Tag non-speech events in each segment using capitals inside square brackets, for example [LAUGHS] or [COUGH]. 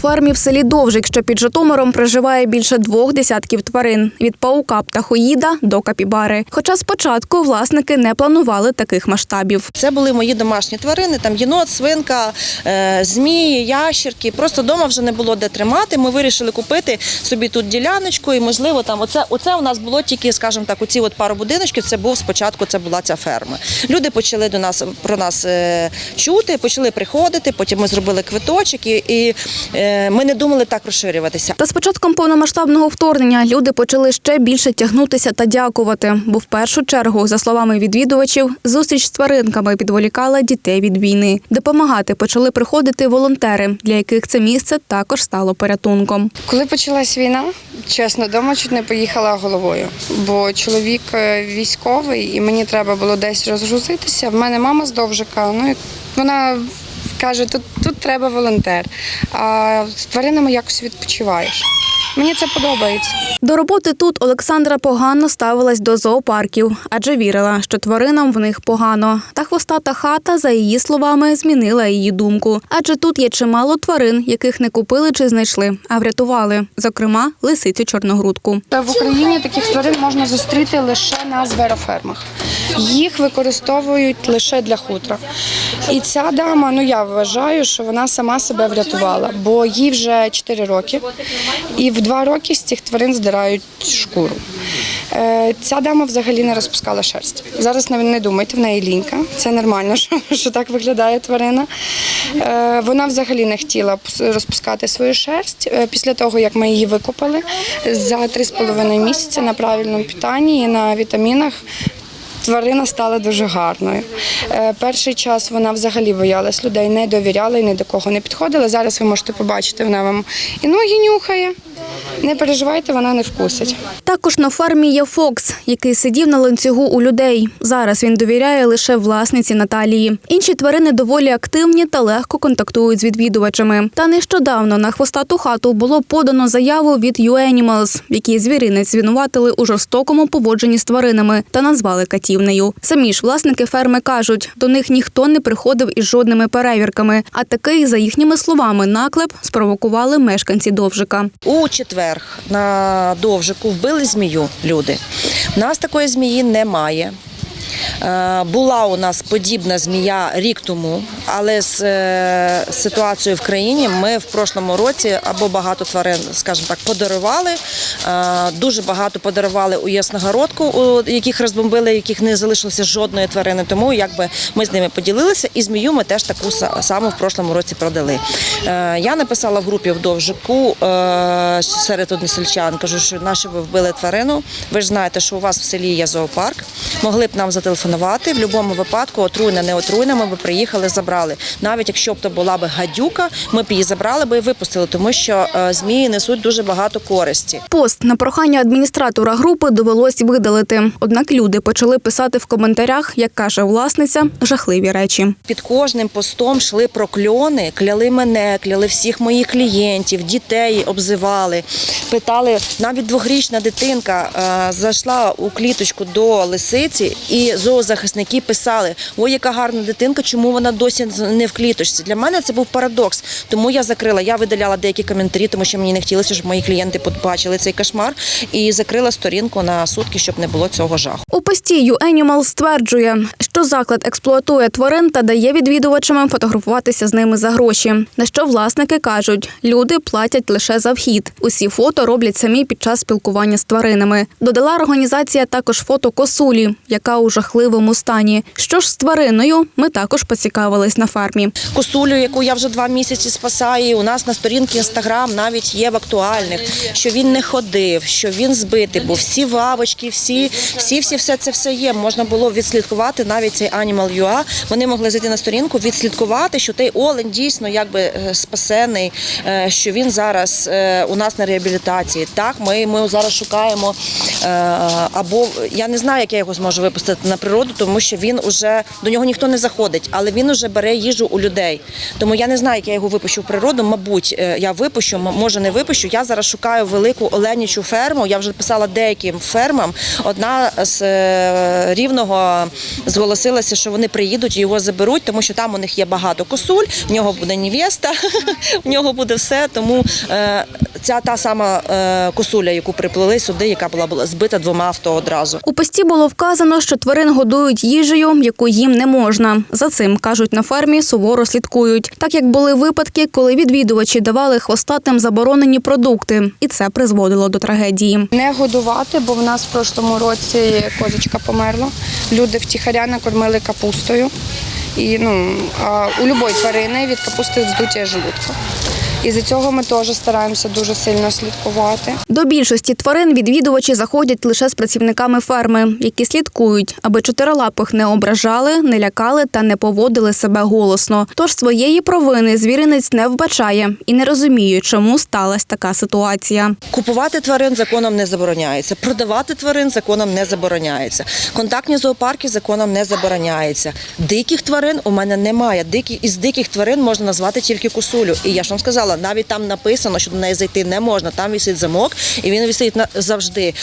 фермі в селі Довжик, що під Житомиром проживає більше двох десятків тварин від паука птахоїда до капібари. Хоча спочатку власники не планували таких масштабів. Це були мої домашні тварини, там єнот, свинка, е, змії, ящерки. Просто вдома вже не було де тримати. Ми вирішили купити собі тут діляночку, і можливо там оце, оце у нас було тільки, скажімо так, оці от пару будиночків. Це був спочатку. Це була ця ферма. Люди почали до нас про нас е, чути, почали приходити. Потім ми зробили квиточок, і, і е, ми не думали так розширюватися. Та з початком повномасштабного вторгнення люди почали ще більше тягнутися та дякувати. Бо в першу чергу, за словами відвідувачів, зустріч з тваринками підволікала дітей від війни. Допомагати почали приходити волонтери, для яких це місце також стало порятунком. Коли почалась війна, чесно, дома чуть не поїхала головою, бо чоловік е, військовий і мені треба було десь розгрузитися. В мене мама з Довжика, ну і вона каже, тут, тут треба волонтер. А з тваринами якось відпочиваєш. Мені це подобається. До роботи тут Олександра погано ставилась до зоопарків, адже вірила, що тваринам в них погано. Та хвостата хата, за її словами, змінила її думку. Адже тут є чимало тварин, яких не купили чи знайшли, а врятували, зокрема, лисицю чорногрудку. Та в Україні таких тварин можна зустріти лише на зверофермах. Їх використовують лише для хутра. І ця дама, ну я вважаю, що вона сама себе врятувала, бо їй вже 4 роки, і в 2 роки з цих тварин здирають шкуру. Е, Ця дама взагалі не розпускала шерсть. Зараз не- думайте, в неї лінька. Це нормально, [LAUGHS] що, що так виглядає тварина. Е, Вона взагалі не хотіла розпускати свою шерсть. Е, Після того, як ми її викупили, за 3,5 місяці на правильному питанні і на вітамінах. Тварина стала дуже гарною. Е, перший час вона взагалі боялась людей, не довіряла і ні до кого не підходила. Зараз ви можете побачити, вона вам і ноги нюхає. Не переживайте, вона не вкусить. Також на фермі є Фокс, який сидів на ланцюгу у людей. Зараз він довіряє лише власниці Наталії. Інші тварини доволі активні та легко контактують з відвідувачами. Та нещодавно на хвостату хату було подано заяву від UAnimals, в якій звіринець звинуватили у жорстокому поводженні з тваринами та назвали катівнею. Самі ж власники ферми кажуть, до них ніхто не приходив із жодними перевірками. А такий, за їхніми словами, наклеп спровокували мешканці Довжика. У четвер на довжику вбили змію люди. У нас такої змії немає. Е, Була у нас подібна змія рік тому, але з е, ситуацією в країні ми в прошлому році або багато тварин, скажімо так, подарували. Е, Дуже багато подарували у Ясногородку, яких розбомбили, яких не залишилося жодної тварини. Тому якби ми з ними поділилися, і змію ми теж таку са- саму в прошлому році продали. Я написала в групі в довжику серед односельчан, кажу, що наші ви вбили тварину. Ви ж знаєте, що у вас в селі є зоопарк. Могли б нам зателефонувати. В будь-якому випадку, отруйна, не отруйна, ми б приїхали, забрали. Навіть якщо б то була б гадюка, ми б її забрали би і випустили, тому що е, змії несуть дуже багато користі. Пост на прохання адміністратора групи довелось видалити. Однак люди почали писати в коментарях, як каже власниця, жахливі речі. Під кожним постом йшли прокльони, кляли мене, кляли всіх моїх клієнтів, дітей обзивали. Питали, навіть двохрічна дитинка е, зайшла у кліточку до лисиці, і зоозахисники писали: ой, яка гарна дитинка, чому вона досі не в кліточці? Для мене це був парадокс. Тому я закрила. Я видаляла деякі коментарі, тому що мені не хотілося, щоб мої клієнти побачили цей кошмар, і закрила сторінку на сутки, щоб не було цього жаху. У пості YouAnimal стверджує, що заклад експлуатує тварин та дає відвідувачам фотографуватися з ними за гроші. На що власники кажуть, люди платять лише за вхід. Усі фото роблять самі під час спілкування з тваринами. Додала організація також фото косулі, яка у жахливому стані. Що ж з твариною, ми також поцікавились на фермі. косулю, яку я вже два місяці спасаю. У нас на сторінці інстаграм навіть є в актуальних, що він не ходив, що він збитий, був всі вавочки, всі, всі, всі, все це все є. Можна було відслідкувати навіть цей Animal UA. Вони могли зайти на сторінку, відслідкувати, що той олень дійсно якби е, спасений, е, що він зараз е, у нас на реабілітації. Так, ми, ми зараз шукаємо або я не знаю, як я його зможу випустити. на природу, тому що він уже до нього ніхто не заходить, але він уже бере їжу у людей. Тому я не знаю, як я його випущу в природу. Мабуть, е, я випущу, може не випущу. Я зараз шукаю велику оленячу ферму. Я вже писала деяким фермам. Одна з е, рівного зголосилася, що вони приїдуть і його заберуть, тому що там у них є багато косуль, в нього буде невеста, [LAUGHS] в нього буде все. Тому е, ця та сама косуля, яку приплили сюди, яка була збита двома авто одразу. У пості було вказано, що тварин годують їжею, яку їм не можна. За цим кажуть на фермі суворо слідкують. Так як були випадки, коли відвідувачі давали хвостатим заборонені продукти, і це призводило до трагедії. Не годувати, бо в нас в прошлому році козочка померла. Люди втіхаря накормили капустою. І ну, а у будь-якої тварини від капусти вздуття желудка. І за цього ми теж стараємося дуже сильно слідкувати. До більшості тварин відвідувачі заходять лише з працівниками ферми, які слідкують, аби чотирилапих не ображали, не лякали та не поводили себе голосно. Тож своєї провини звіринець не вбачає і не розуміє, чому сталася така ситуація. Купувати тварин законом не забороняється. Продавати тварин законом не забороняється. Контактні зоопарки законом не забороняється. Диких тварин у мене немає. Дикі із диких тварин можна назвати тільки косулю. І я ж вам сказала, навіть там написано, що до неї зайти не можна. Там висить замок, і він висить завжди.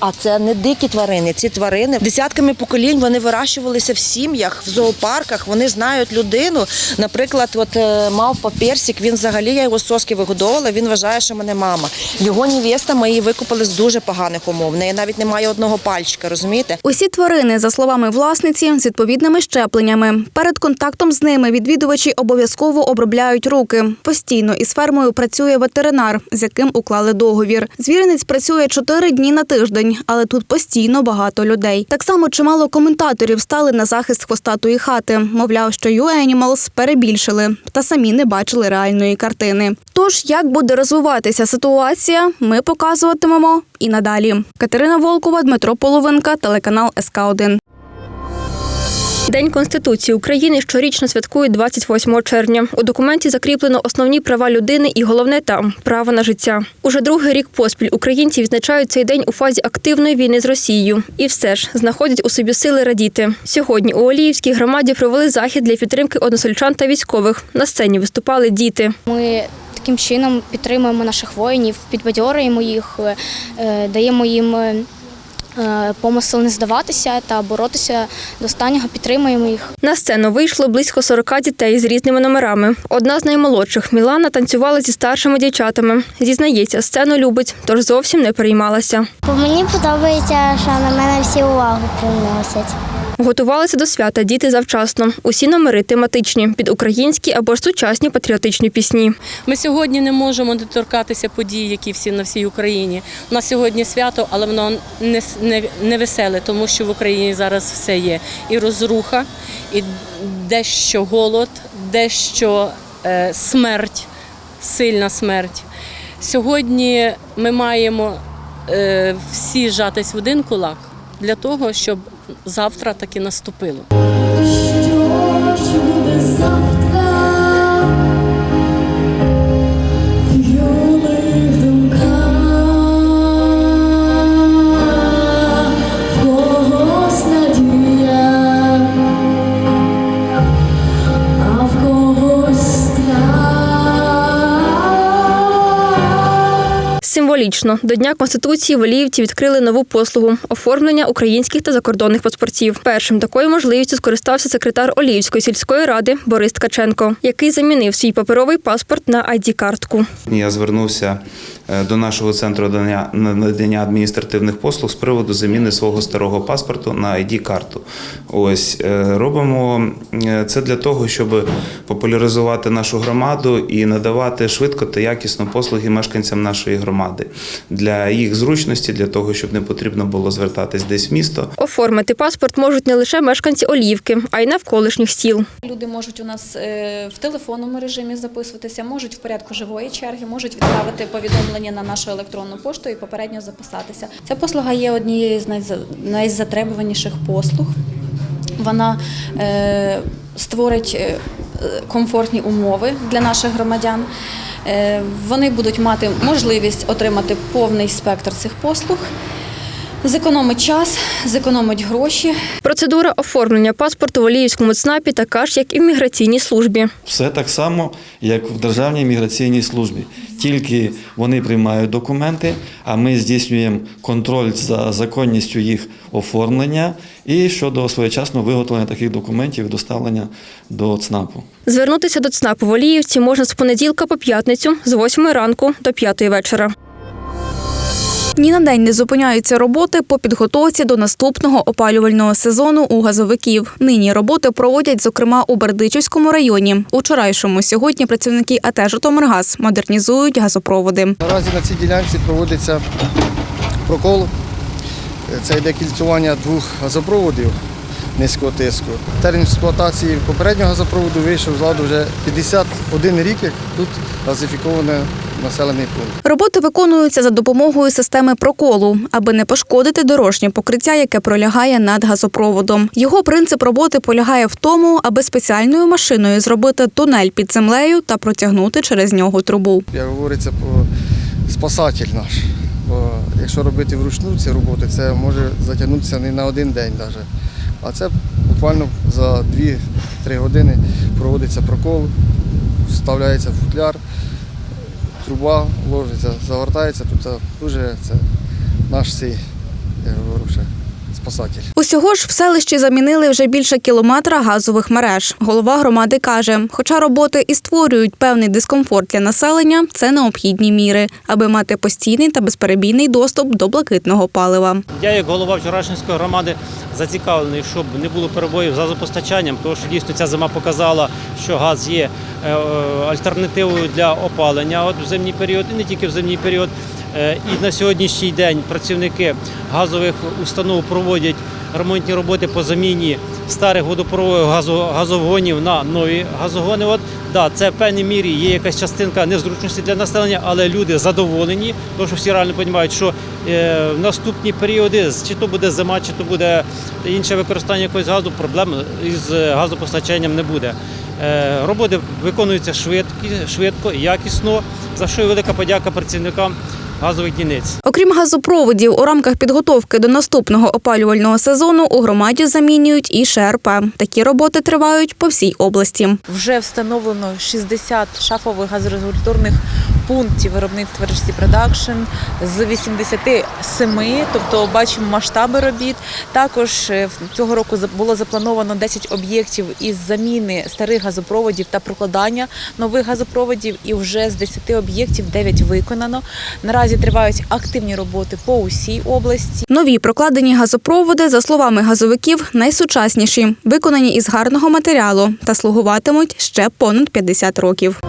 А, це не дикі тварини. Ці тварини десятками поколінь вони вирощувалися в сім'ях, в зоопарках. Вони знають людину. Наприклад, от е, мав Персик, він взагалі я його соски вигодовувала. Він вважає, що мене мама. Його невеста ми її викупили з дуже поганих умов. В неї навіть немає одного пальчика, розумієте? Усі тварини, за словами власниці, з відповідними щепленнями. Перед контактом з ними відвідувачі обов'язково обробляють руки. Постійно із фермою працює ветеринар, з яким уклали договір. Звіринець працює чотири дні на тиждень, але тут постійно багато людей. Так само чимало коментаторів стали на захист хвостатої хати. Мовляв, що Animals перебільшили та самі не бачили реальної картини. Тож, як буде розвиватися ситуація, ми показуватимемо і надалі. Катерина Волкова, Дмитро Половинка, телеканал СК 1 День Конституції України щорічно святкують 28 червня. У документі закріплено основні права людини і головне там право на життя. Уже другий рік поспіль українці відзначають цей день у фазі активної війни з Росією. І все ж знаходять у собі сили радіти. Сьогодні у Оліївській громаді провели захід для підтримки односельчан та військових. На сцені виступали діти. Ми таким чином підтримуємо наших воїнів, підбадьорюємо їх, е, даємо їм е, помисел не здаватися та боротися до останнього, підтримуємо їх. На сцену вийшло близько 40 дітей з різними номерами. Одна з наймолодших Мілана танцювала зі старшими дівчатами. Зізнається, сцену любить, тож зовсім не переймалася. Бо мені подобається, що на мене всі увагу приносять. Готувалися до свята діти завчасно. Усі номери тематичні під українські або ж сучасні патріотичні пісні. Ми сьогодні не можемо доторкатися подій, які всі на всій Україні. У нас сьогодні свято, але воно не, не, не веселе, тому що в Україні зараз все є. І розруха, і дещо голод, дещо е, смерть, сильна смерть. Сьогодні ми маємо е, всі жатись в один кулак для того, щоб завтра таки наступило. Символічно до Дня Конституції в Оліївці відкрили нову послугу оформлення українських та закордонних паспортів. Першим такою можливістю скористався секретар Оліївської сільської ради Борис Ткаченко, який замінив свій паперовий паспорт на ID-картку. Я звернувся до нашого центру надання- надання адміністративних послуг з приводу заміни свого старого паспорту на ID-карту. Ось е, робимо е, це для того, щоб популяризувати нашу громаду і надавати швидко та якісно послуги мешканцям нашої громади для їх зручності, для того, щоб не потрібно було звертатись десь в місто. Оформити паспорт можуть не лише мешканці Оліївки, а й навколишніх сіл. Люди можуть у нас е, в телефонному режимі записуватися, можуть в порядку живої черги, можуть відправити повідомлення на нашу електронну пошту і попередньо записатися. Ця послуга є однією з найза- найзатребуваніших послуг. Вона е, створить е, комфортні умови для наших громадян. Е, Вони будуть мати можливість отримати повний спектр цих послуг. Зекономить час, зекономить гроші. Процедура оформлення паспорту в Оліївському ЦНАПі така ж, як і в міграційній службі. Все так само, як в Державній міграційній службі. Тільки вони приймають документи, а ми здійснюємо контроль за законністю їх оформлення і щодо своєчасного виготовлення таких документів і доставлення до ЦНАПу. Звернутися до ЦНАПу в Оліївці можна з понеділка по п'ятницю з 8 ранку до 5 вечора. Ні на день не зупиняються роботи по підготовці до наступного опалювального сезону у газовиків. Нині роботи проводять, зокрема, у Бердичівському районі. Учорайшому сьогодні працівники АТ «Житомиргаз» модернізують газопроводи. Наразі на цій ділянці проводиться прокол. Це йде кільцювання двох газопроводів низького тиску. Термін експлуатації попереднього газопроводу вийшов з ладу вже 51 рік, як тут газифікований населений пункт. Роботи виконуються за допомогою системи проколу, аби не пошкодити дорожнє покриття, яке пролягає над газопроводом. Його принцип роботи полягає в тому, аби спеціальною машиною зробити тунель під землею та протягнути через нього трубу. Як говориться, по спасатель наш. Бо якщо робити вручну ці роботи, це може затягнутися не на один день навіть. А це буквально за 2-3 години проводиться прокол, вставляється футляр, труба ложиться, загортається. Тут дуже це наш цей, я говорю, ще спасатель. Усього ж в селищі замінили вже більше кілометра газових мереж. Голова громади каже, хоча роботи і створюють певний дискомфорт для населення, це необхідні міри, аби мати постійний та безперебійний доступ до блакитного палива. Я, як голова вчорашньої громади, зацікавлений, щоб не було перебоїв з газопостачанням, тому що дійсно ця зима показала, що газ є е, е, альтернативою для опалення от в зимній період, і не тільки в зимній період. Е, І на сьогоднішній день працівники газових установ проводять ремонтні роботи по заміні старих водопроводів газо- газогонів на нові газогони. От да, це в певній мірі є якась частинка незручності для населення, але люди задоволені, тому що всі реально розуміють, що е, в наступні періоди, чи то буде зима, чи то буде інше використання якогось газу, проблем із газопостачанням не буде. Е, роботи виконуються швидкі, швидко, якісно, за що і велика подяка працівникам газових дільниць. Окрім газопроводів, у рамках підготовки до наступного опалювального сезону у громаді замінюють і ШРП. Такі роботи тривають по всій області. Вже встановлено 60 шафових газорегуляторних пунктів виробництва Режсі Продакшн з 87, тобто бачимо масштаби робіт. Також е, цього року було заплановано 10 об'єктів із заміни старих газопроводів та прокладання нових газопроводів. І вже з 10 об'єктів 9 виконано. Наразі тривають активні роботи по усій області. Нові прокладені газопроводи, за словами газовиків, найсучасніші, виконані із гарного матеріалу та слугуватимуть ще понад 50 років.